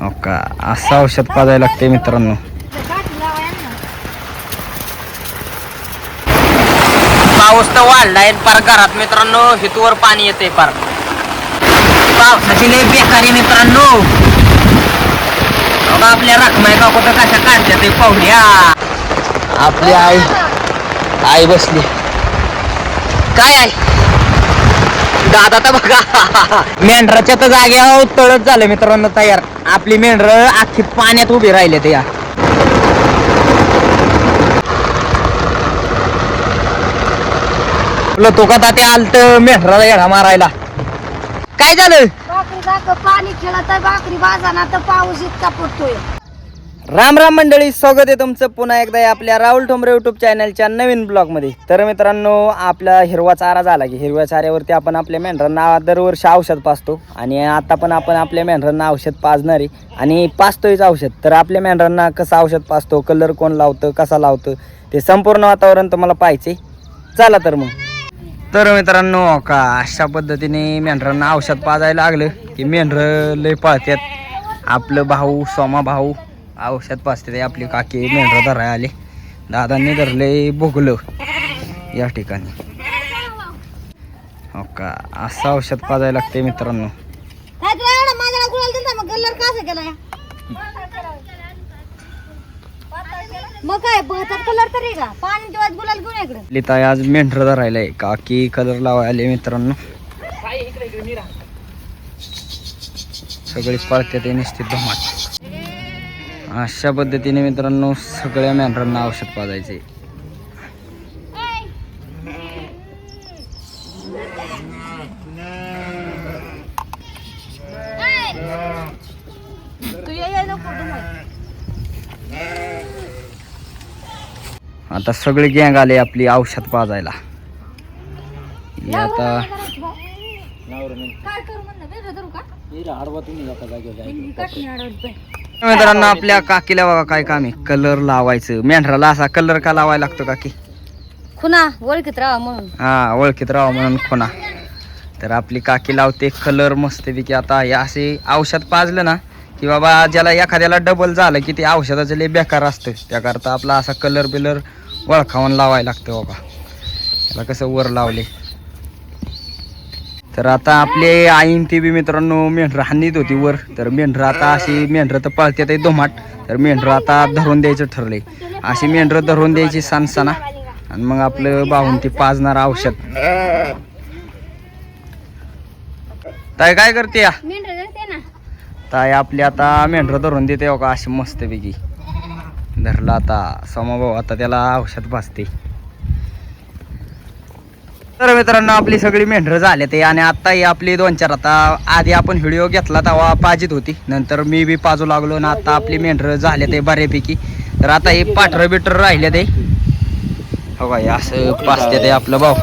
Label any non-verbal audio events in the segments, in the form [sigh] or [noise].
हो का असं औषध पाजायला लागते मित्रांनो. पाऊस तर वाढलाय पार घरात मित्रांनो हितूवर पाणी येते पार. पावसाची लय बेकारी मित्रांनो. आपल्या रखमाय का कुठं कशा काढल्या ते पाहुण्या. आपली आई आई बसली. काय आहे दादा तर बघा. मेंढराच्या तर जाग्यावर तळच झालं मित्रांनो तयार. आपली मेंढर अख्खी पाण्यात उभी राहिले ते या. तो का ते आलत मेंढराला येडा मारायला. काय झालं? भाकरी दाखव पाणी खेळत आहे भाकरी बाजाना तर पाऊस इतका पडतोय. राम राम मंडळी स्वागत आहे तुमचं पुन्हा एकदा आपल्या राहुल ठोंबरे युट्यूब चॅनलच्या नवीन ब्लॉगमध्ये तर मित्रांनो आपला हिरवा चारा झाला की हिरव्या चाऱ्यावरती आपण आपल्या मेंढरांना दरवर्षी औषध पाजतो. आणि आता पण आपण आपल्या मेंढरांना औषध पाजणार आहे आणि पाजतोयच औषध. तर आपल्या मेंढरांना कसं औषध पाजतो कलर कोण लावतं कसा लावतं ते संपूर्ण वातावरण तुम्हाला पाहिजे चला तर मग. तर मित्रांनो का अशा पद्धतीने मेंढरांना औषध पाजायला लागलं की मेंढरं लय पाळतात. आपलं भाऊ सोमा भाऊ औषध पाजते ते आपली काकी मेंढरं धराय आले. दादांनी धरले भोगलं या ठिकाणी. हो का? असं औषध पाजायला लागते मित्रांनो. लिताय आज मेंढरं धरायला आहे काकी कलर लावायला आले मित्रांनो. सगळी पळते ते निश्चित धमाट अशा पद्धतीने मित्रांनो सगळ्या मेंढरांना औषध पाजायचे. तू ये ये नको तुम्हाला आता सगळी गँग आले आपली औषध पाजायला. आता काय करू म्हणलं? वेगळं धरू मित्रांनो आपल्या काकीला बघा काय काम आहे. कलर लावायचं. मेंढराला असा कलर का लावायला लागतो काकी? खुना ओळखीत राहा म्हणून. हा ओळखीत राहा म्हणून खुना तर आपली काकी लावते कलर मस्तपैकी. आता हे असे औषध पाजलं ना की बाबा ज्याला एखाद्याला डबल झालं की ते औषधाचं लय बेकार असतं. त्याकरता आपला असा कलर बिलर वळखावून लावायला लागतं बाबा. त्याला कसं वर लावले. तर आता आपले आईन ते बी मित्रांनो मेंढरं हानीत होती वर. तर मेंढरं आता अशी मेंढरं तर पळतात दोमाट. तर मेंढरं आता धरून द्यायचं ठरलंय. अशी मेंढरं धरून द्यायची सणसणा. आणि मग आपलं बाहून ती पाजणार औषध. ताई काय करते या? ताई आपली आता मेंढरं धरून देते हो का? अशी मस्तपैकी. धरला आता. समभाऊ आता त्याला औषध पाजते तर मित्रांनो आपली सगळी मेंढरं झाले ते आणि आता आपली दोन चार आता आधी आपण व्हिडिओ घेतला तेव्हा पाजीत होती. नंतर मी बी पाजू लागलो आणि आता आपली मेंढरं झाले ते बऱ्यापैकी. तर आता हे पाठरं बिटर राहिले ते. हो का असं पाचते ते आपलं भाऊ.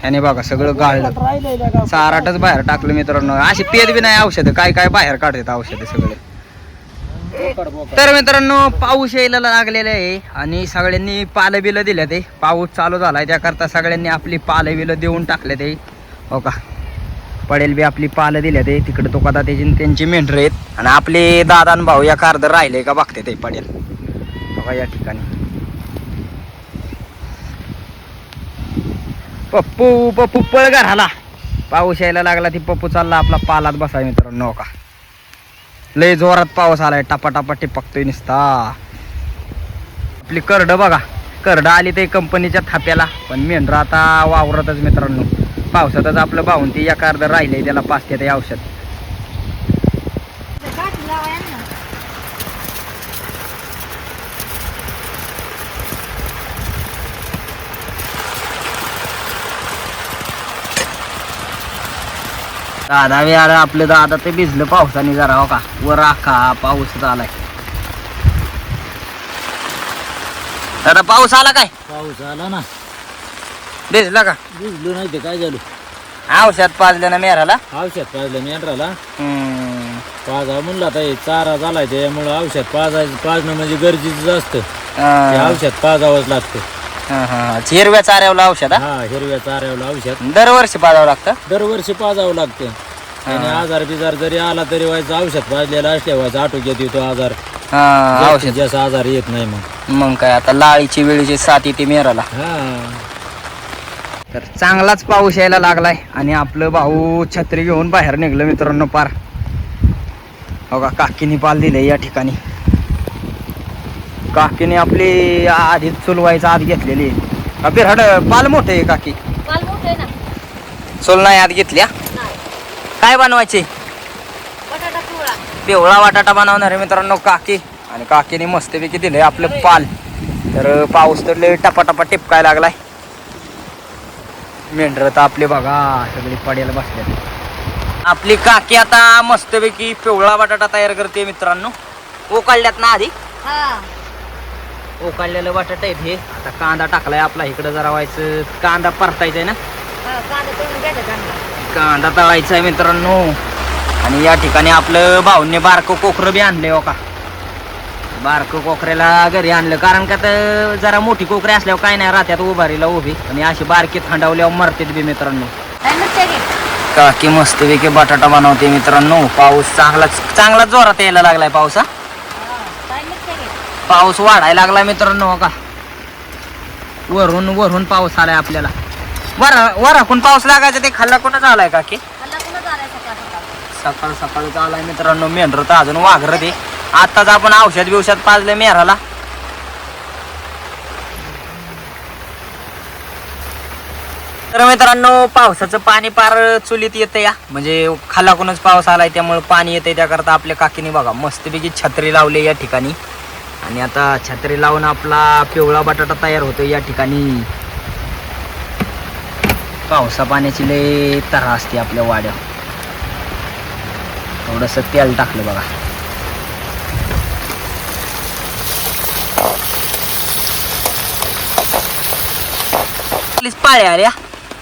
ह्याने बघा सगळं गाळलं. चाराटच बाहेर टाकलं मित्रांनो. अशी पेद बी नाही औषधं. काय काय बाहेर काढतात औषधं सगळे. तर मित्रांनो पाऊस यायला लागलेला आहे आणि सगळ्यांनी पालं बिलं दिल्या ते पाऊस चालू झालाय त्याकरता सगळ्यांनी आपली पालं बिलं देऊन टाकले ते हो का? पडेल बी आपली पालं दिल्या ते तिकडे तो कदा त्याची त्यांची मेंढर आहेत. आणि आपले दादा आणि भाऊ या अर्ध राहिले का बघते ते पडेल. बघा या ठिकाणी. पप्पू पप्पू पळ घराला. पाऊस यायला लागला ती पप्पू चालला आपला पालात बसाय मित्रांनो हो का? लय जोरात पाऊस आलाय टापा टापा टिपकतोय नुसता. आपली करड बघा करड आली ते कंपनीच्या थाप्याला पण मेंढरा आता वावरतच मित्रांनो. पावसातच आपलं भाऊन ती एका अर्ध राहिलंय त्याला पाच ते औषध काठी लावा यांना दादा आलं आपलं दादा ते भिजलं पावसाने जरा हो का? वर आखा पाऊस आलाय. दादा पाऊस आला काय? पाऊस आला ना. भिजला का? भिजलो नाही ते काय झालं? औषध पाजलं ना मेराला? औषध पाजलं हम्म. पाजा म्हणलं आता हे चारा झालाय त्याच्यामुळं औषध पाजायचं पाजणं म्हणजे गरजेचं असतं. ते औषध पाजावंच लागतं. हा, हा. हिरव्या चाऱ्यावलं औषध हा? हा हिरव्या चाऱ्यावलं औषध दरवर्षी पाजावं लागतं? दरवर्षी पाजावं लागतं. त्याने आजार बिजार जरी आला तरी व्हायचं औषध पाजलेलं असल्या व्हायचं आटोक्यात येतो आजार. हा औषध. जास्त आजार येत नाही मग. मग काय आता लाळीची वेळीची साथ येते मेराला. हा. तर चांगलाच पाऊस यायला लागलाय आणि आपलं भाऊ छत्री घेऊन बाहेर निघलं मित्रांनो पार. हो का काकीनी पाल दिले या ठिकाणी. काकीने आपली आधीच चुलवायचं आत घेतलेली. बिरहड पाल मोठे आहे काकी. पाल मोठे ना? चुल नाही आत घेतल्या? काय बनवायचे? पिवळा. बटाटा बनवणार आहे मित्रांनो काकी. आणि काकीने मस्तपैकी दिलंय आपलं पाल. तर पाऊस तर लय टपाटपा टिपकाय लागलाय. मेंढर तर आपले बघा सगळी पडायला बसले आपली काकी आता मस्तपैकी पिवळा बटाटा तयार करते मित्रांनो. उकाळल्यात ना आधी? उकाळलेलं बटाटा आहे हे. आता कांदा टाकलाय आपला इकडं जरा व्हायचं. कांदा परतायचा आहे ना? हा, कांदा चांगला तळायचा आहे मित्रांनो. आणि या ठिकाणी आपलं भाऊने बारकं कोकरं बी आणलंय हो का? बारकं कोकऱ्याला घरी आणलं. कारण का तर जरा मोठी कोकरी असल्यावर काय नाही राहत्यात उभारीला उभी. आणि अशी बारकी थंडावल्यावर मरतेत बी मित्रांनो. काकी मस्तपैकी बटाटा बनवते मित्रांनो. पाऊस चांगलाच चांगलाच जोरात यायला लागलाय पाऊस हा. पाऊस वाढायला लागलाय मित्रांनो हो का? वरून वरून पाऊस आलाय आपल्याला. वरा वराकून पाऊस लागायचा ते खाल्ला कोणाच आलाय कुणाच आलाय सकाळ सकाळ? सकाळ सकाळच आलाय मित्रांनो मेंढर तर अजून वाघरत आहे आताच आपण औषध बिवषध पाजले मेहराला तर मित्रांनो पावसाचं पाणी पार चुलीत येतं या. म्हणजे खालाकूनच पाऊस आलाय त्यामुळे पाणी येते त्याकरता आपल्या काकीने बघा मस्तपैकी छत्री लावली या ठिकाणी. आणि आता छत्री लावून आपला पिवळा बटाटा तयार होतो या ठिकाणी. पावसा पाण्याची लय तरा असते आपल्या वाड्या. थोडस तेल टाकलं बघा. पाळ्या आल्या.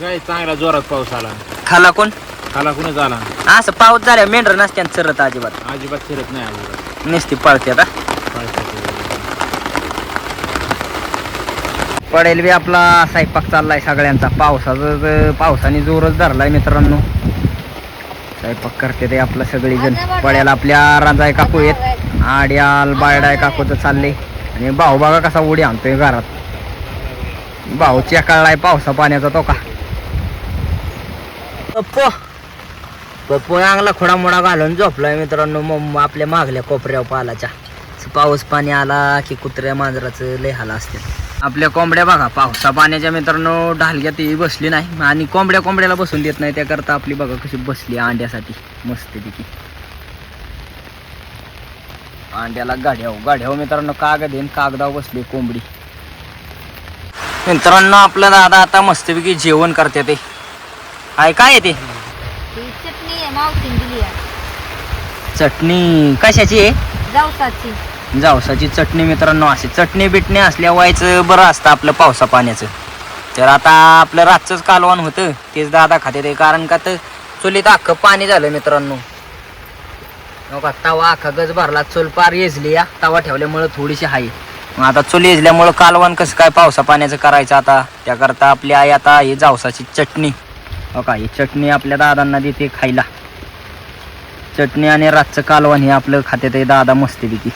काय चांगला जोरात पाऊस आला. खाला कोण? खाला कुणीच आला असं पाऊस झाल्या मेंढर नसत्या चरत अजिबात. अजिबात फिरत नाही अजिबात. नुसती पळते आता पडेल बी आपला स्वयंपाक चाललाय सगळ्यांचा. पावसाचं पावसाने जोरच धरलाय मित्रांनो. स्वयंपाक करते ते आपलं सगळीजण. पडेल आपल्या राजाय काकू आहेत. आड्याल बायडाय काकूचं चालले आणि भाऊ बघा कसा उडी आणतोय घरात. भाऊ चेकाळलाय पावसा पाण्याचा तो का. पप्पो. पप्पो चांगला खोडामोडा घालून झोपलाय मित्रांनो. मग आपल्या मागल्या कोपऱ्यावर पालाच्या. पाऊस पाणी आला की कुत्र्या मांजराचं लय हाल असते आपल्या कोंबड्या बघा पावसा पाण्याच्या मित्रांनो ढालग्यात ती बसली नाही. आणि कोंबड्या कोंबड्याला बसून देत नाही त्याकरता आपली बघा कशी बसली अंड्यासाठी. मस्त तिची अंड्याला गाड्याव गाड्याव मित्रांनो कागद येईन कागदावर बसली कोंबडी. मित्रांनो आपलं दादा आता मस्तपैकी जेवण करते ते. काय काय आहे ते? ही चटणी आहे आहे. चटणी कशाची आहे? जावसाची चटणी मित्रांनो अशी. चटणी बिटणी असल्या व्हायचं बरं असतं आपलं पावसा पाण्याचं. तर आता आपलं रातचंच कालवण होतं तेच दादा खाते ते. कारण का तर चुलीत अख्खं पाणी झालं मित्रांनो. हो का? तवा अख्खा गज भरला चूल पार येजली या. तवा ठेवल्यामुळं थोडीशी आहे मग आता चूल येजल्यामुळं कालवण कसं काय पावसा पाण्याचं करायचं आता? त्याकरता आपली आई आता ही जावसाची चटणी. हो का? ही चटणी आपल्या दादांना देते खायला. चटणी आणि रातचं कालवण हे आपलं खाते ते दादा देते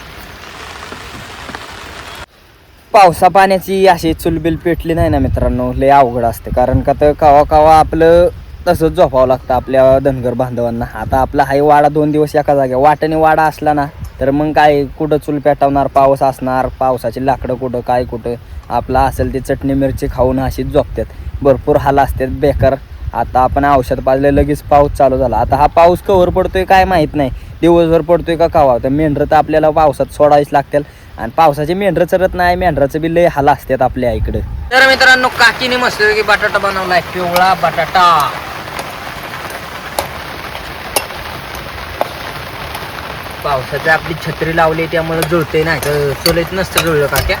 पावसा पाण्याची अशी चुलबिल पेटली नाही ना मित्रांनो लय अवघड असते. कारण का तर कवा कवा आपलं तसंच झोपावं लागतं आपल्या धनगर बांधवांना. आता आपला हाय वाडा दोन दिवस एका जाग्या वाटाने वाडा असला ना तर मग काय कुठं चूल पेटवणार पाऊस असणार पावसाची लाकडं कुठं काय कुठं आपला असेल ते चटणी मिरची खाऊन अशीच झोपतात. भरपूर हाल असतात बेकार. आता आपण औषध पाजले लगेच पाऊस चालू झाला. आता हा पाऊस कवर पडतोय काय माहीत नाही. दिवसभर पडतोय का कावा? तर मेंढरं तर आपल्याला पावसात सोडावीच लागतील. आणि पावसाचे मेंढरं चरत नाही मेंढराचं बी लय हाला असतात आपल्या इकडे. तर मित्रांनो काकीने मस्त की बटाटा बनवलाय पिवळा बटाटा. पावसाची आपली छत्री लावली त्यामुळे जुळते नाही तर चुलीत नसतं जुळलं काक्या.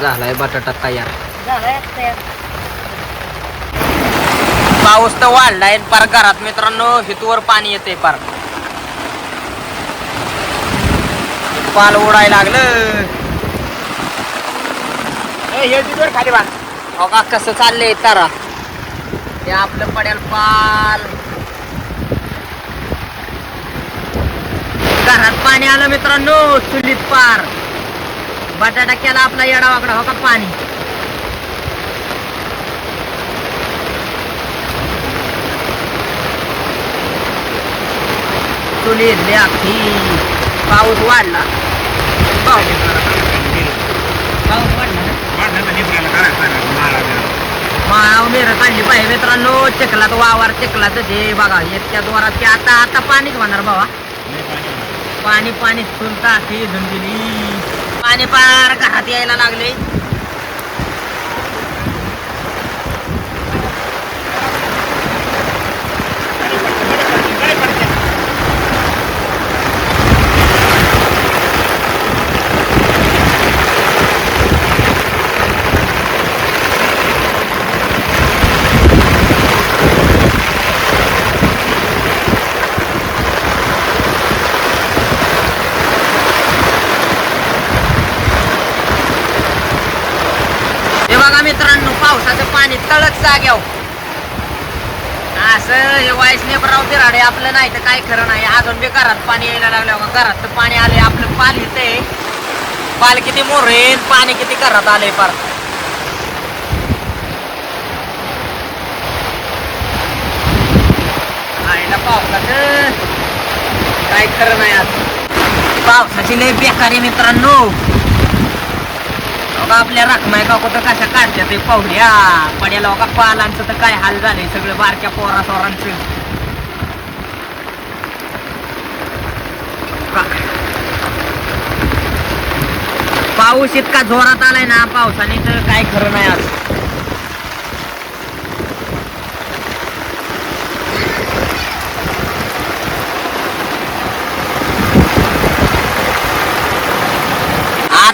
झालाय बटाटा तयार. पाऊस तर वाढलाय पार घरात मित्रांनो हितूवर पाणी येते पार. पाल उडायला लागलं. हे खाली बांध. हो का कसं चाललंय तारा? ते आपलं पडेल पाल. घरात पाणी आलं मित्रांनो चुलीत पार. बटाटा केला आपला येडा वाकडा हो का पाणी? चुलीत द्या पाऊस वाढला. पाऊस पाऊस माळाव काढली पाहिजे मित्रांनो. चिखलात वावर चिखलात ते. बघा इतक्या जोरात की आता आता पाणीच होणार बाबा पाणी पाणी चुलता की दिली पाणी पार घरात यायला लागले हे बघा मित्रांनो पावसाचं पाणी तळच जाग्यावर. असं हे वाईसने राव बिराडे आपलं नाही तर काय खरं नाही. अजून बी घरात पाणी यायला लागलं घरात तर पाणी आले आपलं पाल आहे. पाल किती मोरेन पाणी किती घरात आले पार आईला पावसाचं काय खरं नाही आज. पावसाची लय बेकारी मित्रांनो. बघा आपल्या राखमाय का कुठं कशा काढत्या ते पाहुड्या पड्याला बघा पालांचं तर काय हाल झाले सगळं बारक्या पोरा सोरांचं पाऊस इतका जोरात आलाय ना पावसाने तर काय खरं नाही आज.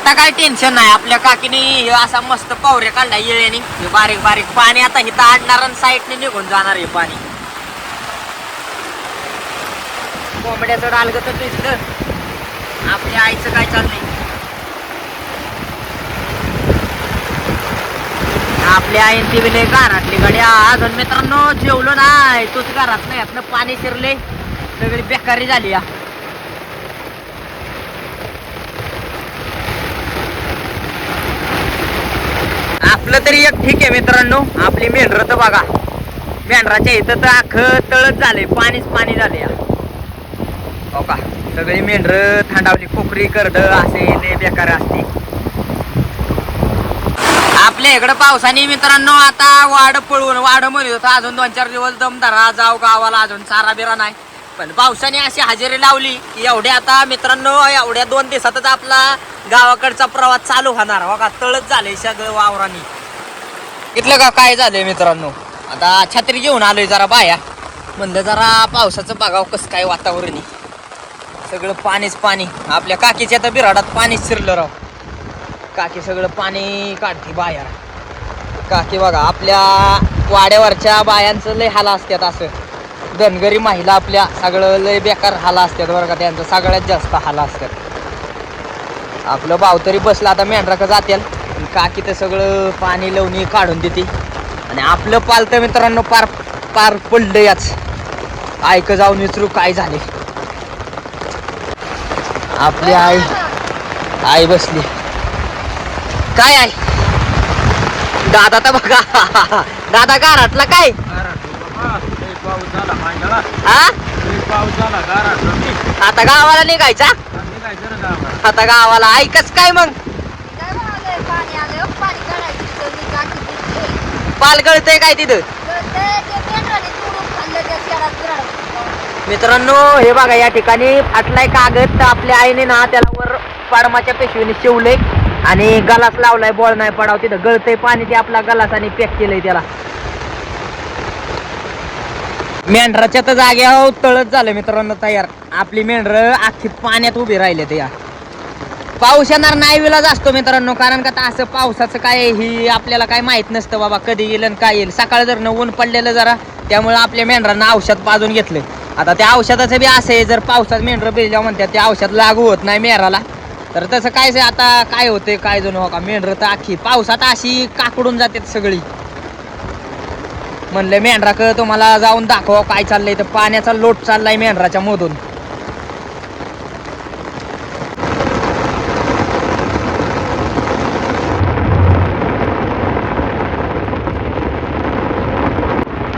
आता काय टेन्शन नाही. आपल्या काकीने हे असा मस्त पावऱ्या काढला येळेने हे बारीक बारीक पाणी आता इथं आणणार आणि साईडने निघून जाणार हे पाणी. कोंबड्याचं डालग तर दिसलं आपल्या आईचं काय चाललंय? आपल्या आईन ती बिले घरातली गड्या अजून मित्रांनो जेवलो नाही. तूच घरात नाही. यातनं पाणी शिरले सगळी बेकारी झाली या. आपलं तरी एक ठीक आहे मित्रांनो. आपली मेंढर तर बघा. मेंढराच्या इथं तर आख तळच झालंय. पाणीच पाणी झाले हो का? सगळी मेंढर थांडावली कोकरी करड असे लय बेकार असते. आपल्या इकडं पावसाने मित्रांनो आता वाड पळवून वाड म्हणत होतं अजून दोन चार दिवस दमदारा जाव गावाला अजून चारा बिरा नाही. पण पावसाने अशी हजेरी लावली की एवढ्या आता मित्रांनो एवढ्या दोन दिवसातच आपला गावाकडचा प्रवास चालू होणार. हो का? तळच झाले सगळं वावरांनी. इथलं का काय झालंय मित्रांनो? आता छत्री घेऊन आलोय जरा बाया. म्हणलं जरा पावसाचं बघावं कसं काय वातावरण आहे. सगळं पाणीच पाणी. आपल्या काकीच्या तर बिराडात पाणीच शिरलं राव. काकी सगळं पाणी काढते बाहेर. काकी बघा आपल्या वाड्यावरच्या बायांचं लय हाला असतात असं. धनगरी महिला आपल्या सगळं लय बेकार हाला असतात बरं का त्यांचं सगळ्यात जास्त हाला असतात आपलं भाव तरी बसलं आता मेंढराक जातील काकी तर सगळं पाणी लवणी काढून देते. आणि आपलं पालतं मित्रांनो पार पार पडलं याच. ऐक जाऊन विचारू काय झाले. आपली आई आई बसली. काय आई? दादा तर बघा. दादा घरातला काय? पाऊस झाला आता गावाला निघायचा? आता गावाला ऐकच काय मग काय म्हणाले, पाणी आलं हो, पाणी काढायची सगळी काठी बाल पाल गळतंय काय तिथं? मित्रांनो हे बघा या ठिकाणी फाटलाय कागद. तर आपल्या आईने ना त्याला वर पाडमाच्या पेशवीने शिवलंय आणि गलास लावलाय बॉल नाही पडाव तिथं गळतंय पाणी ते आपला गलास आणि पॅक केलंय त्याला. मेंढराच्या तर जाग्यावर तळच झालं मित्रांनो तयार. आपली मेंढर अख्खी पाण्यात उभी राहिले ते या. पाऊस येणार नाही विलाज असतो मित्रांनो. कारण का आता असं पावसाचं काय ही आपल्याला काय माहीत नसतं बाबा कधी येईल आणि काय येईल. सकाळ जर ऊन पडलेलं जरा त्यामुळे आपल्या मेंढरांना औषध पाजून घेतलं. आता त्या औषधाचं बी असं आहे जर पावसात मेंढरं भिजल्या म्हणतात ते औषध लागू होत नाही मेहराला तर तसं काय आता काय होतंय काय जण हो का? मेंढरं तर अख्खी पावसात अशी काकडून जातात सगळी. म्हणलं मेंढराक तुम्हाला जाऊन दाखवा काय चाललंय? तर पाण्याचा लोट चाललाय मेंढराच्या मधून.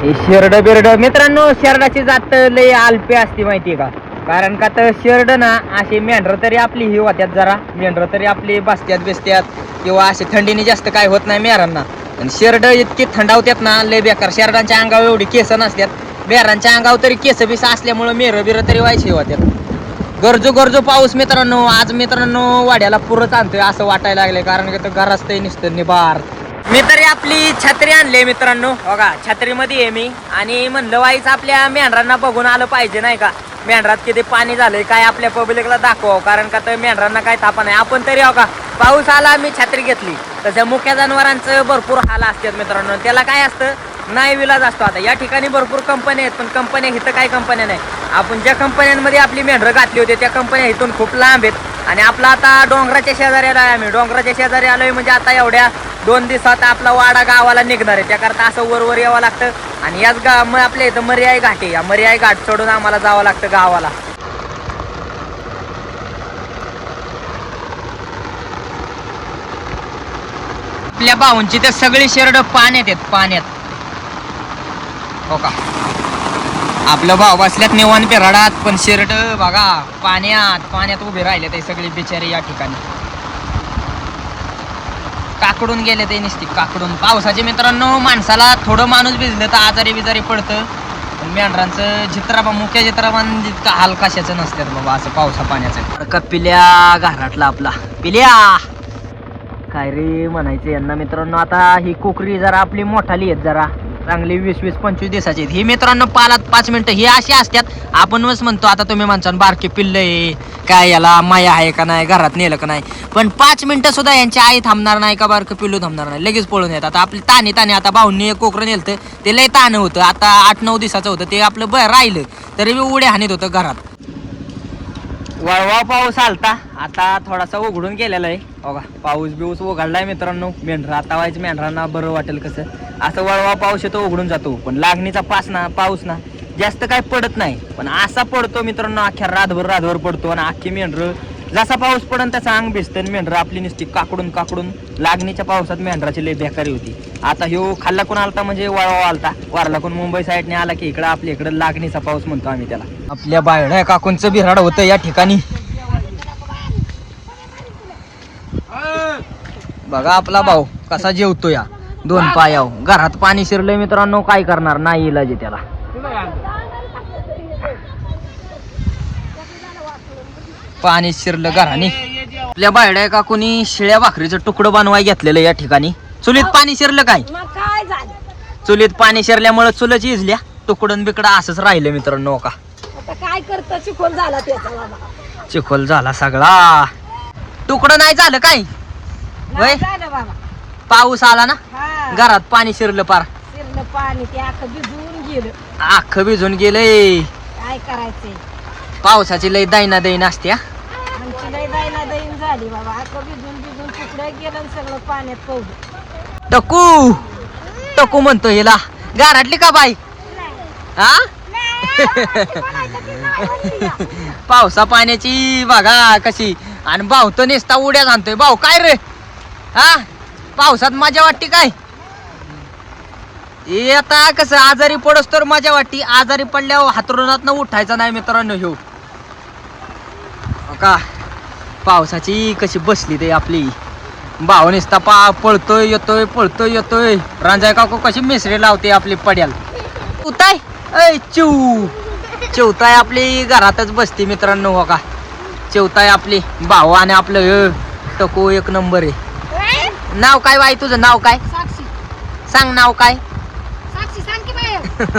हे शेरड बिरड मित्रांनो शेरडाची जात लय अल्पी असते माहितीये का? कारण का तर शेरड ना असे मेंढर तरी आपली ही होत्यात जरा. मेंढर तरी आपली बसत्यात बिसत्यात किंवा असे थंडीने जास्त काय होत नाही मेहरांना आणि शेरड इतकी थंडावत्यात ना लय बेकार. शेरडांच्या अंगावर एवढी केस नसतात मेहरांच्या अंगावर तरी केस बिस असल्यामुळं मेर बिर तरी व्हायचे होत्यात. गरजू गरजू पाऊस मित्रांनो. आज मित्रांनो वाड्याला पुरच आणतोय असं वाटायला लागले कारण की तर घरात निसतं निबार. मी तरी आपली छत्री आणली मित्रांनो. बघा छत्रीमध्ये आहे मी. आणि म्हणलं वाईच आपल्या मेंढरांना बघून आलं पाहिजे नाही का? मेंढरात किती पाणी झालंय काय आपल्या पब्लिकला दाखवावं? कारण का तर मेंढरांना काय तापा नाही आपण तरी हो का? पाऊस आला मी छत्री घेतली. तसं मुख्या जनावरांचं भरपूर हाल असतात मित्रांनो. त्याला काय असतं? नाही विलाज असतो आता. या ठिकाणी भरपूर कंपन्या आहेत पण कंपन्या इथं काय कंपन्या नाही. आपण ज्या कंपन्यांमध्ये आपली मेंढरं घातली होती त्या कंपन्या इथून खूप लांब आहेत. आणि आपला आता डोंगराच्या शेजारी आलोय आम्ही. डोंगराच्या शेजारी आलोय म्हणजे आता एवढ्या दोन दिवसात आपला वाडा गावाला निघणार आहे. त्याकरता असं वर वर यावं लागतं. आणि याच गा मग आपल्या इथं मर्याय घाट आहे. या मर्याय घाट सोडून आम्हाला जावं लागतं गावाला. आपल्या भाऊंची तर सगळी शेरड पाण्यात आहेत पाण्यात. हो का? आपलं भाऊ बसल्यात निवान पेराडात पण शर्ट बघा पाण्यात पाण्यात उभे राहिले ते सगळे बिचारे या ठिकाणी. काकडून गेले ते नुसती काकडून. पावसाचे मित्रांनो माणसाला थोडं माणूस भिजलं तर आजारी बिजारी पडतं. पण मेंढरांचं जित्राबा मुख्य चित्राबान जितका हाल कशाचं नसतात बाबा असं पावसा पाण्याचं. का पिल्या आपला. पिल्या! काय रे म्हणायचं यांना मित्रांनो आता ही कोकरी जरा आपली मोठाली आहेत जरा. चांगली वीस वीस पंचवीस दिवसाची आहेत. ही मित्रांनो पालात पाच मिनिटं ही अशी असतात. आपण म्हणतो आता तुम्ही म्हणता बारके पिल्ल आहे. काय याला माया आहे का नाही घरात नेलं का नाही. पण पाच मिनिटं सुद्धा यांची आई थांबणार नाही का बारकं पिल्लू थांबणार नाही. लगेच पळून येतात. आता आपली ताने ताने आता भाऊंनी एक कोकरं नेलं ते लय ताणं होतं. आता आठ नऊ दिवसाचं होतं. ते आपलं ब राहिलं. तरी बी उड्या हानीत होतं घरात. वळवा पाऊस आलता. आता थोडासा उघडून गेलेला आहे. बघा पाऊस बिऊस उघडलाय मित्रांनो. मेंढरा आता व्हायचं मेंढरांना बरं वाटेल कसं. असं वळवा पाऊस येतो उघडून जातो. पण लागणीचा पास ना पाऊस ना जास्त काय पडत नाही. पण असा पडतो मित्रांनो अख्ख्या रातभर रातभर पडतो. आणि अख्खी मेंढर जसा पाऊस पडन तसा अंग भिजतं आणि आपली नुसती काकडून काकडून लागणीच्या पावसात मेंढराची लय बेकारी होती. आता ह्यो खाल्ला कोण आलता म्हणजे वळवा आलता. वारला कोण मुंबई साईडने आला की इकडं आपल्या इकडं लागणीचा पाऊस म्हणतो आम्ही त्याला. आपल्या बायड्या काकूंचं बिराड होतं या ठिकाणी. बघा आपला भाऊ कसा जेवतो या. दोन पायाव. घरात पाणी शिरलंय मित्रांनो काय करणार? नाही इलाज आहे त्याला. पाणी शिरलं घराने. आपल्या बायड्या काकूनी शिळ्या भाकरीचं तुकडं बनवाय घेतलेलं या ठिकाणी. चुलीत पाणी शिरलं काय? चुलीत पाणी शिरल्यामुळे चुलच इजल्या. तुकडून बिकडं असंच राहिलं मित्रांनो का? आता काय करतं? चिखोल झाला चिखल झाला सगळा. तुकडं नाही झालं काय? वय पाऊस आला ना? हा. घरात पाणी शिरलं पार. शिरलं पाणी ते अख्खं भिजून गेलं. अख्खं भिजून गेलंय. काय करायचंय? पावसाची लय दैना दैन असते हा. आमची लय दायना दैन झाली बाबा. अख्खं भिजून भिजून तुकडे गेलं आणि सगळं पाण्यात पवलं टकू! टकू म्हणतो हिला. घरातली का बाई? हा? [laughs] पावसा पाण्याची बघा कशी. आणि भाऊ तर नेसता उड्या आणतोय भाऊ काय रे? हा? पावसात मजा वाटते काय? हे आता कसं आजारी पडस तर मजा वाटते. आजारी पडल्यावर हातरुणात उठायचा नाही मित्रांनो ह्यो. का? पावसाची कशी बसली ते आपली. भाऊ निसता पा पळतोय येतोय पळतोय येतोय. रांजाय काकू कशी मिसरी लावते आपली पड्याल. उताय! ऐ चिव चिवताय आपली घरातच बसते मित्रांनो हो का? चिवताय आपली भाऊ आणि आपलं टको एक नंबर आहे. नाव काय बाई तुझं? नाव काय? सांग नाव काय?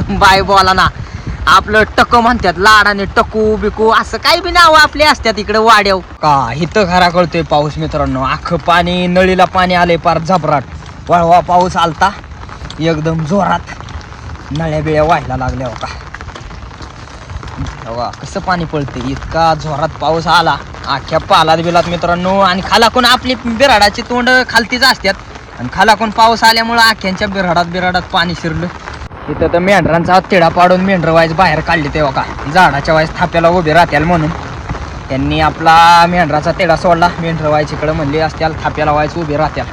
बाय [laughs] बोला ना. आपलं टक म्हणतात लाडाने टकू बिकू असं काही बी नाव आपले असतात इकडे वाड्याव का? इथं खरा कळतोय पाऊस मित्रांनो. अख्खं पाणी नळीला पाणी आले पार झपराट वळवा पाऊस आलता एकदम जोरात नळ्या बिळ्या व्हायला लागल्या हो का? कसं पाणी पडते इतका जोरात पाऊस आला. अख्ख्या पालात बिलात मित्रांनो. आणि खालाकून आपली बिराडाची तोंड खालतीच असतात. आणि खालाकून पाऊस आल्यामुळं आख्यांच्या बिराडात बिराडात पाणी शिरलं. इथं तर मेंढरांचा तिडा पाडून मेंढर वाईज बाहेर काढले तेव्हा का? झाडाच्या वाईज थाप्याला उभे राहत्याल म्हणून. त्यांनी आपला मेंढराचा तिडा सोडला. मेंढर वाईज इकडं म्हणले असत्याल थाप्याला वाईज उभे राहत्याल.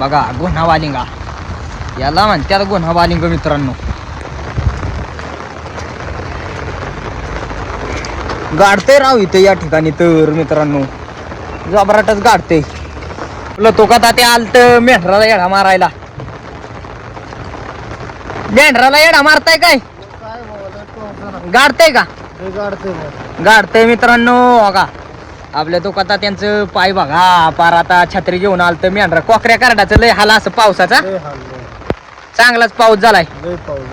बघा गुन्हा वालिंगा याला म्हणत्यात गुन्हा वालिंग मित्रांनो. गाडते राव इथं या ठिकाणी तर मित्रांनो. जबराटच गाडते लतो तो का ते आलत मेंढराला येडा मारायला. मेंढराला येडा मारताय काय? गाडतंय का? गाडतंय मित्रांनो बघा. आपल्या दुकानात त्यांचं पाय बघा. पार आता छत्री घेऊन आलत मेंढरा. कोकऱ्या करडाचं लय हाला असं पावसाचा. चांगलाच पाऊस झालाय.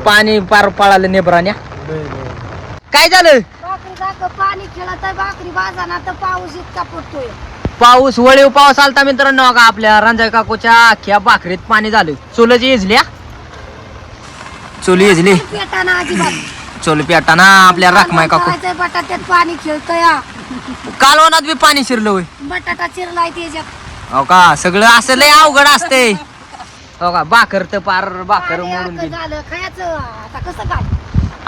पाणी पार पळालं नेबराण्या. काय झालं? पाणी खेळत भाकरी बाजाना तर पाऊस इतका पडतोय. पाऊस वळीव पाऊस आलता मित्रांनो. बघा आपल्या रांजाय काकूच्या अख्ख्या भाकरीत पाणी झालं. चुलची इजल्या. चुली इजली पेटाना अजिबात. चुल पेटाना आपल्या राखमाय काकू. करायचंय बटाट्यात पाणी खेळतोय हा. कालवनात बी पाणी शिरलं होय. बटाटा चिरलाय त्याच्यात. हो का? सगळं असं लय अवघड असते हो का? भाकर तर पार भाकर पाणी मोडून आता गेली झालं खायचं. आता कसं काय?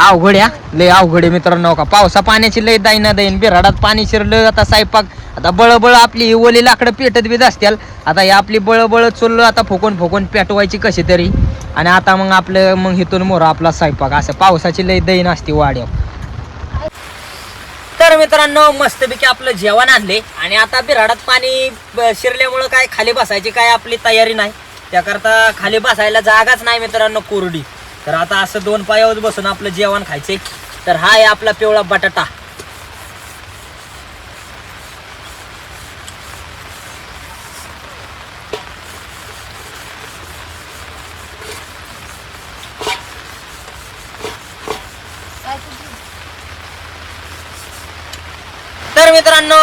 अवघड या? लय अवघड आहे मित्रांनो हो का? पावसा पाण्याची लय दाईना. दैन बिराडात पाणी शिरलं आता स्वयंपाक आता बळबळ आपली ही ओली लाकडं पेटत बी असतील. आता ही आपली बळबळ चुललं आता फुकून फुकून पेटवायची कशी तरी. आणि आता मग आपलं मग इथून मोर आपला स्वयंपाक. असं पावसाची लय दैन असते वाड्यावर. तर मित्रांनो मस्तपैकी आपलं जेवण आणले. आणि आता बिराडात पाणी शिरल्यामुळं काय खाली बसायची काय आपली तयारी नाही. त्याकरता खाली बसायला जागाच नाही मित्रांनो कोरडी. तर आता असं दोन पायावर बसून आपलं जेवण खायचे. तर हा आहे आपला पिवळा बटाटा तर मित्रांनो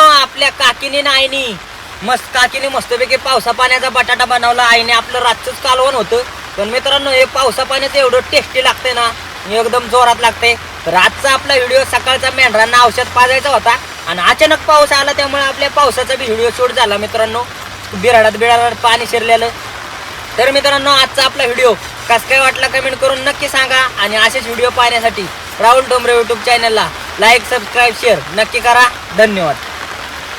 आपल्या काकीने ना आईनी. मस्त काकीने मस्तपैकी पावसा पाण्याचा बटाटा बनवला. आईने आपलं रातचंच कालवण होतं. पण मित्रांनो हे पावसा पाण्याचं एवढं टेस्टी लागते ना एकदम जोरात लागते तर आजचा आपला व्हिडिओ सकाळचा मेंढरांना औषध पाजायचा होता आणि अचानक पाऊस आला त्यामुळे आपल्या पावसाचा बी व्हिडिओ शूट झाला मित्रांनो. बिराडात बिराडात पाणी शिरलेलं. तर मित्रांनो आजचा आपला व्हिडिओ कस काय वाटला कमेंट करून नक्की सांगा आणि असेच व्हिडिओ पाहण्यासाठी राहुल डोंबरे यूट्यूब चॅनलला लाईक सबस्क्राईब शेअर नक्की करा. धन्यवाद.